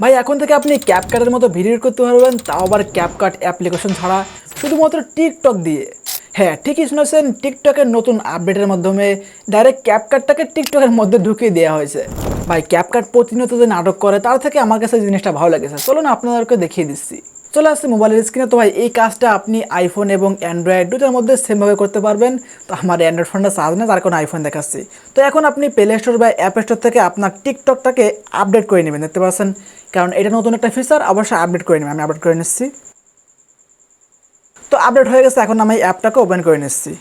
ভাই, এখন থেকে আপনি ক্যাপকাটের মতো ভিডিও করতে পারবেন, তাও আবার ক্যাপকাট অ্যাপ্লিকেশন ছাড়া, শুধুমাত্র টিকটক দিয়ে। হ্যাঁ ঠিকই শুনেছেন টিকটকের নতুন আপডেটের মাধ্যমে ডাইরেক্ট ক্যাপকাটটাকে টিকটকের মধ্যে ঢুকিয়ে দেওয়া হয়েছে। ভাই ক্যাপকাট প্রতিনিয়ত যে নাটক করে, তার থেকে আমার কাছে জিনিসটা ভালো লেগেছে। চলুন আপনাদেরকে দেখিয়ে দিচ্ছি। চলে আসছে মোবাইলের স্ক্রিনে তো ভাই, এই কাজটা আপনি আইফোন এবং অ্যান্ড্রয়েড দুটার মধ্যে সেমভাবে করতে পারবেন। তো আমার অ্যান্ড্রয়েড ফোনটা চার্জ নেই, তার কোনো আইফোন দেখাচ্ছি। তো এখন আপনি প্লে স্টোর বা অ্যাপ স্টোর থেকে আপনার টিকটকটাকে আপডেট করে নেবেন, দেখতে পাচ্ছেন? কারণ এটা নতুন একটা ফিচার অবশ্যই আপডেট করে নেবেন। আমি আপডেট করে নিচ্ছি। তো আপডেট হয়ে গেছে, এখন আমি অ্যাপটাকে ওপেন করে নিচ্ছি।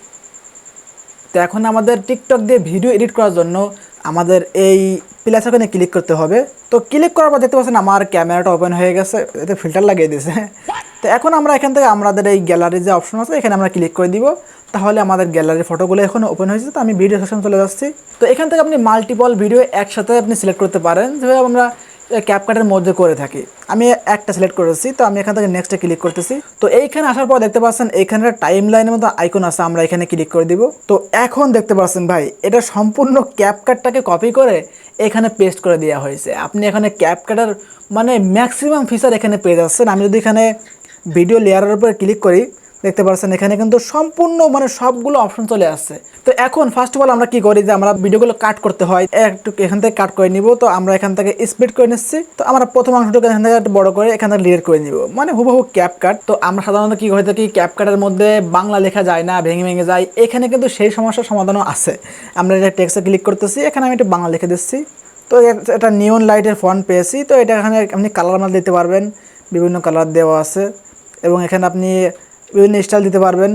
তো এখন আমাদের টিকটক দিয়ে ভিডিও এডিট করার জন্য আমাদের এই প্লাস ওখানে ক্লিক করতে হবে। তো ক্লিক করার পর দেখতে পাচ্ছেন আমার ক্যামেরাটা ওপেন হয়ে গেছে, এতে ফিল্টার লাগিয়ে দিয়েছে। তো এখন আমরা এখান থেকে আমাদের এই গ্যালারির যে অপশন আছে, এখানে আমরা ক্লিক করে দিব। তাহলে আমাদের গ্যালারির ফটোগুলো এখন ওপেন হয়েছে। তো আমি ভিডিও সেকশন চলে যাচ্ছি। তো এখান থেকে আপনি মাল্টিপল ভিডিও একসাথে আপনি সিলেক্ট করতে পারেন। যেভাবে আমরা ক্যাপকাটের মধ্যে করে থাকি। আমি একটা সিলেক্ট করেছি, তো আমি এখান থেকে নেক্সটে ক্লিক করতেছি। তো এইখানে আসার পর দেখতে পাচ্ছেন এইখানে টাইম লাইনের মতো আইকন আছে, আমরা এখানে ক্লিক করে দিব। তো এখন দেখতে পাচ্ছেন ভাই, এটা সম্পূর্ণ ক্যাপকাটটাকে কপি করে এখানে পেস্ট করে দেওয়া হয়েছে। আপনি এখানে ক্যাপকাটার মানে ম্যাক্সিমাম ফিচার এখানে পেয়ে যাচ্ছেন। আমি যদি এখানে ভিডিও লেয়ারের উপরে ক্লিক করি দেখতে পাচ্ছেন এখানে কিন্তু সম্পূর্ণ মানে সবগুলো অপশন চলে আসছে। তো এখন ফার্স্ট অফ অল আমরা কি করি যে আমরা ভিডিওগুলো কাট করতে হয়। একটু এখান থেকে কাট করে নিব, তো আমরা এখান থেকে স্প্লিট করে নিচ্ছি। তো আমরা প্রথম অংশটুকু এখান থেকে একটু বড় করে এখান থেকে লিড করে নিব। মানে হুবহু ক্যাপ কাট তো আমরা সাধারণত কি হয়ে থাকি ক্যাপ কাটের মধ্যে বাংলা লেখা যায় না, ভেঙে ভেঙে যায়। এখানে কিন্তু সেই সমস্যার সমাধানও আছে। আমরা এটা টেক্সটে ক্লিক করতেছি, এখানে আমি একটু বাংলা লিখে দিচ্ছি। তো এটা নিয়ন লাইটের ফন্ট পেয়েছি। তো এটা এখানে আপনি কালার মাল দিতে পারবেন। বিভিন্ন কালার দেওয়া আছে। এবং এখানে আপনি বিভিন্ন স্টাইল দিতে পারবেন।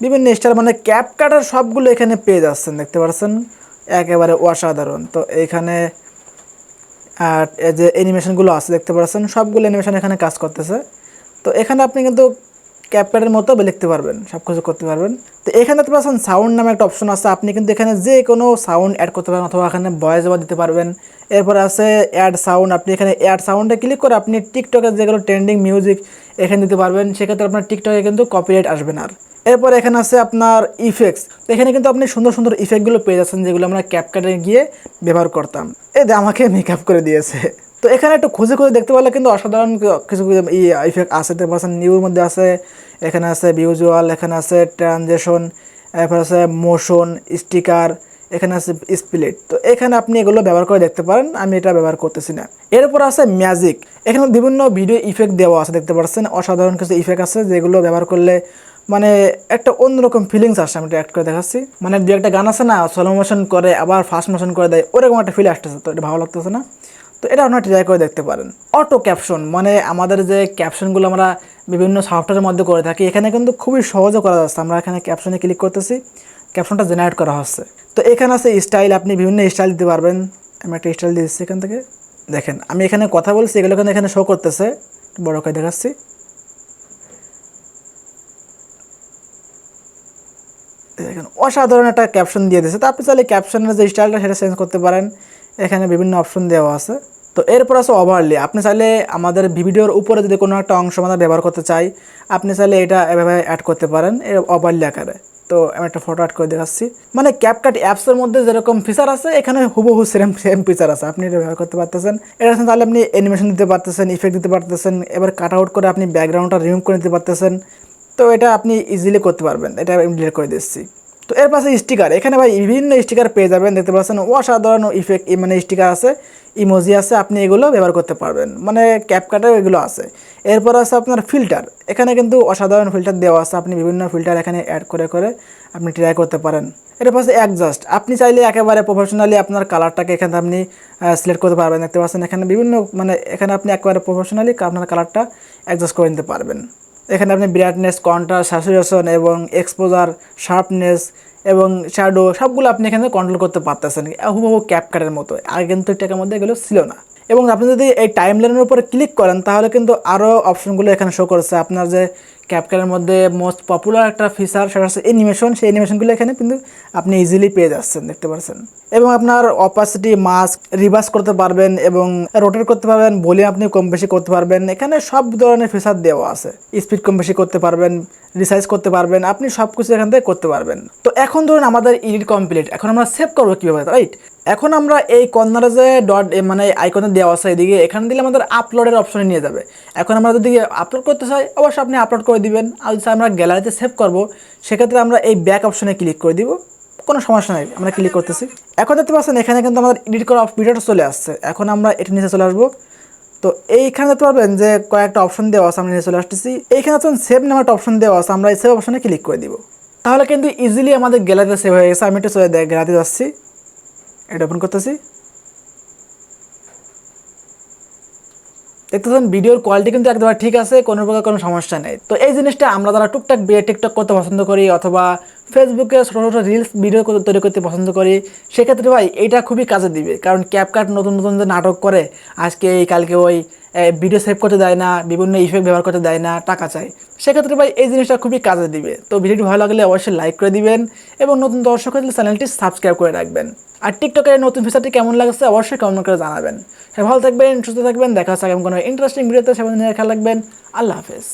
বিভিন্ন স্টাইল মানে ক্যাপ কাটার সবগুলো এখানে পেয়ে যাচ্ছেন, দেখতে পাচ্ছেন? একেবারে অসাধারণ। তো এখানে আর যে অ্যানিমেশনগুলো আছে, দেখতে পাচ্ছেন? সবগুলো অ্যানিমেশন এখানে কাজ করতেছে। তো এখানে আপনি কিন্তু ক্যাপকাটের মতো লিখতে পারবেন সব কিছু করতে পারবেন। তো এখানে দেখতে পাচ্ছেন সাউন্ড নামে একটা অপশন আছে, আপনি কিন্তু এখানে যে কোনো সাউন্ড অ্যাড করতে পারেন অথবা এখানে ভয়েস ওভার দিতে পারবেন। এরপর আছে অ্যাড সাউন্ড আপনি এখানে অ্যাড সাউন্ডে ক্লিক করে আপনি টিকটকের যেগুলো ট্রেন্ডিং মিউজিক এখানে দিতে পারবেন, সেক্ষেত্রে আপনার টিকটকে কিন্তু কপিরাইট আসবে না আর। এরপর এখানে আছে আপনার ইফেক্টস এখানে কিন্তু আপনি সুন্দর সুন্দর ইফেক্টগুলো পেয়ে যাচ্ছেন, যেগুলো আমরা ক্যাপকাটে গিয়ে ব্যবহার করতাম। যে আমাকে মেকআপ করে দিয়েছে। তো এখানে একটু খুঁজে খুঁজে দেখতে পারলে কিন্তু অসাধারণ কিছু কিছু ই ইফেক্ট আছে দেখতে পাচ্ছেন নিউর মধ্যে আছে, এখানে আছে ভিউজুয়াল এখানে আছে ট্রানজেকশন এরপর আছে মোশন স্টিকার এখানে আছে স্প্লিট তো এখানে আপনি এগুলো ব্যবহার করে দেখতে পারেন, আমি এটা ব্যবহার করতেছি না। এরপর আছে ম্যাজিক এখানে বিভিন্ন ভিডিও ইফেক্ট দেওয়া আছে, দেখতে পাচ্ছেন অসাধারণ কিছু ইফেক্ট আছে যেগুলো ব্যবহার করলে মানে একটা অন্যরকম ফিলিংস আসছে আমি অ্যাড করে দেখাচ্ছি। মানে দু একটা গান আছে না স্লো মোশন করে, আবার ফাস্ট মোশন করে দেয়, ওরকম একটা ফিল আসতেছে, তো এটা ভালো লাগতেছে না? তো এটা আপনারা ট্রাই করে দেখতে পারেন। অটো ক্যাপশন মানে আমাদের যে ক্যাপশনগুলো আমরা বিভিন্ন সফটওয়্যারের মধ্যে করে থাকি, এখানে কিন্তু খুবই সহজে করা যাচ্ছে। আমরা এখানে ক্যাপশনে ক্লিক করতেছি ক্যাপশনটা জেনারেট করা হচ্ছে। তো এখানে আছে স্টাইল আপনি বিভিন্ন স্টাইল দিতে পারবেন। আমি একটা স্টাইল দিচ্ছি এখান থেকে। দেখেন, আমি এখানে কথা বলছি, এগুলো কিন্তু এখানে শো করতেছে। বড় করে দেখাচ্ছি। দেখেন, অসাধারণ একটা ক্যাপশন দিয়ে দিয়েছে। তো আপনি চাইলে ক্যাপশনের যে স্টাইলটা সেটা চেঞ্জ করতে পারেন। এখানে বিভিন্ন অপশন দেওয়া আছে। তো এরপর আছে ওভারলি আপনি চাইলে আমাদের ভিডিওর উপরে যদি কোনো একটা অংশ আমাদের ব্যবহার করতে চাই, আপনি চাইলে এটা এভাবে অ্যাড করতে পারেন, এর ওভারলি আকারে। তো আমি একটা ফটো অ্যাড করে দেখাচ্ছি। মানে ক্যাপকাট অ্যাপসের মধ্যে যেরকম ফিচার আছে, এখানে হুবহু সেম সেম ফিচার আছে। আপনি এটা ব্যবহার করতে পারতেছেন। এটা তাহলে আপনি অ্যানিমেশন দিতে পারতেছেন ইফেক্ট দিতে পারতেছেন। এবার কাট আউট করে আপনি ব্যাকগ্রাউন্ডটা রিমুভ করে নিতে পারতেছেন। তো এটা আপনি ইজিলি করতে পারবেন। এটা আমি ডিলিট করে দিচ্ছি। তো এর পাশে স্টিকার এখানে ভাই বিভিন্ন স্টিকার পেয়ে যাবেন, দেখতে পাচ্ছেন অসাধারণ ইফেক্ট মানে স্টিকার আছে ইমোজি আছে, আপনি এগুলো ব্যবহার করতে পারবেন মানে ক্যাপকাটেও এগুলো আছে। এরপর আছে আপনার ফিল্টার এখানে কিন্তু অসাধারণ ফিল্টার দেওয়া আছে, আপনি বিভিন্ন ফিল্টার এখানে অ্যাড করে করে আপনি ট্রাই করতে পারেন। এর পাশে অ্যাডজাস্ট আপনি চাইলে একেবারে প্রফেশনালি আপনার কালারটাকে এখানে আপনি সিলেক্ট করতে পারবেন, দেখতে পাচ্ছেন এখানে বিভিন্ন মানে এখানে আপনি একেবারে প্রফেশনালি আপনার কালারটা অ্যাডজাস্ট করে নিতে পারবেন। এখানে আপনি ব্রাইটনেস, কন্ট্রাস্ট স্যাচুরেশন এবং এক্সপোজার শার্পনেস এবং শ্যাডো সবগুলো আপনি এখানে কন্ট্রোল করতে পারতেছেন। হুবহু ক্যাপকারের মতো। আগে কিন্তু এটার মধ্যে এগুলো ছিল না। এবং আপনি যদি এই টাইম লাইনের উপরে ক্লিক করেন, তাহলে কিন্তু আরও অপশনগুলো এখানে শো করছে। আপনার যে ক্যাপকাটের মধ্যে মোস্ট পপুলার একটা ফিচার সেটা হচ্ছে অ্যানিমেশন সেই অ্যানিমেশনগুলো এখানে কিন্তু আপনি ইজিলি পেয়ে যাচ্ছেন, দেখতে পাচ্ছেন। এবং আপনার অপাসিটি মাস্ক রিভার্স করতে পারবেন এবং রোটেট করতে পারবেন ভলিউম আপনি কম বেশি করতে পারবেন। এখানে সব ধরনের ফিচার দেওয়া আছে। স্পিড কম বেশি করতে পারবেন রিসাইজ করতে পারবেন, আপনি সব কিছু এখান থেকে করতে পারবেন। তো এখন ধরুন আমাদের এডিট কমপ্লিট এখন আমরা সেভ করব কীভাবে রাইট এখন আমরা এই কর্নারে যে ডট মানে আইকনে দেওয়া আছে, এদিকে এখানে দিলে আমাদের আপলোডের অপশনে নিয়ে যাবে। এখন আমরা যদি আপলোড করতে চাই, অবশ্যই আপনি আপলোড করে দিবেন। আর যদি আমরা গ্যালারিতে সেভ করব, সেক্ষেত্রে আমরা এই ব্যাক অপশনে ক্লিক করে দিব। কোনো সমস্যা নাই, আমরা ক্লিক করতেছি। এখন দেখতে পাচ্ছেন, এখানে কিন্তু আমাদের এডিট করা ভিডিওটা চলে আসছে। এখন আমরা এটা নিচে চলে আসব। তো এইখানে দেখতে পারবেন যে কয়েকটা অপশন দেওয়া আছে, আমরা নিচে চলে আসতেছি। এইখানে যখন সেভ নামে একটা অপশন দেওয়া আছে, আমরা এই সেভ অপশনে ক্লিক করে দিব। তাহলে কিন্তু ইজিলি আমাদের গ্যালারিতে সেভ হয়ে গেছে। আমি একটু চলে গ্যালারিতে যাচ্ছি। এটা ওপেন করতেছি। দেখতেছেন ভিডিওর কোয়ালিটি কিন্তু একদম ঠিক আছে, কোনো প্রকার কোনো সমস্যা নেই। তো এই জিনিসটা আমরা যারা টুকটাক বিয়ে টিকটক করতে পছন্দ করি, অথবা ফেসবুকে ছোটো ছোটো রিলস ভিডিও তৈরি করতে পছন্দ করি, সেক্ষেত্রে ভাই, এটা খুবই কাজে দিবে। কারণ ক্যাপকাট নতুন নতুন যে নাটক করে, আজকে এই, কালকে ওই ভিডিও সেভ করতে দেয় না, বিভিন্ন ইফেক্ট ব্যবহার করতে দেয় না, টাকা চাই সেক্ষেত্রে ভাই, এই জিনিসটা খুবই কাজে দিবে। তো ভিডিওটি ভালো লাগলে অবশ্যই লাইক করে দিবেন এবং নতুন দর্শক হলে চ্যানেলটি সাবস্ক্রাইব করে রাখবেন। আর টিকটকের নতুন ফিচারটি কেমন লাগছে অবশ্যই কমেন্ট করে জানাবেন। ভালো থাকবেন, সুস্থ থাকবেন, দেখা হচ্ছে কোনো ইন্টারেস্টিং ভিডিওতে সেখানে খেয়াল রাখবেন। আল্লাহ হাফেজ।